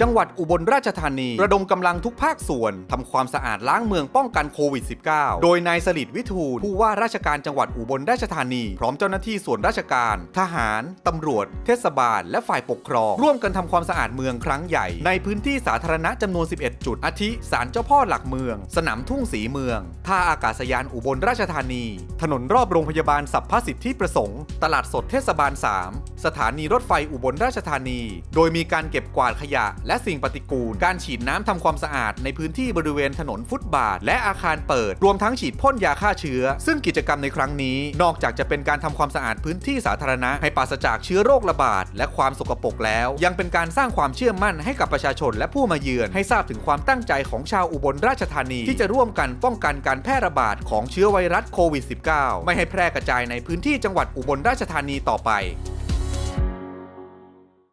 จังหวัดอุบลราชธานี ระดมกำลังทุกภาคส่วนทำความสะอาดล้างเมืองป้องกันโควิด -19 โดยนายสลิดวิทูลผู้ว่าราชการจังหวัดอุบลราชธานี พร้อมเจ้าหน้าที่ส่วนราชการ ทหารตำรวจ เทศบาล และฝ่ายปกครอง ร่วมกันทำความสะอาดเมืองครั้งใหญ่ ในพื้นที่สาธารณะจำนวน 11 จุด อาทิศาลเจ้าพ่อหลักเมือง สนามทุ่งสีเมือง ท่าอากาศยานอุบลราชธานี ถนนรอบโรงพยาบาลสัพพสิทธิประสงค์ ตลาดสดเทศบาล 3 สถานีรถไฟอุบลราชธานี โดยมีการเก็บกวาดขยะ และสิ่งปฏิกูล การฉีดน้ำทำความสะอาดในพื้นที่บริเวณถนนฟุตบาท และอาคารเปิด รวมทั้งฉีดพ่นยาฆ่าเชื้อ ซึ่งกิจกรรมในครั้งนี้ นอกจากจะเป็นการทำความสะอาดพื้นที่สาธารณะ ให้ปราศจากเชื้อโรคระบาดและความสกปรกแล้ว ยังเป็นการสร้างความเชื่อมั่นให้กับประชาชนและผู้มาเยือน ให้ทราบถึงความตั้งใจของชาวอุบลราชธานี ที่จะร่วมกันป้องกันการแพร่ระบาดของเชื้อไวรัสโควิด -19 ไม่ให้แพร่กระจายในพื้นที่จังหวัดอุบลราชธานีต่อไป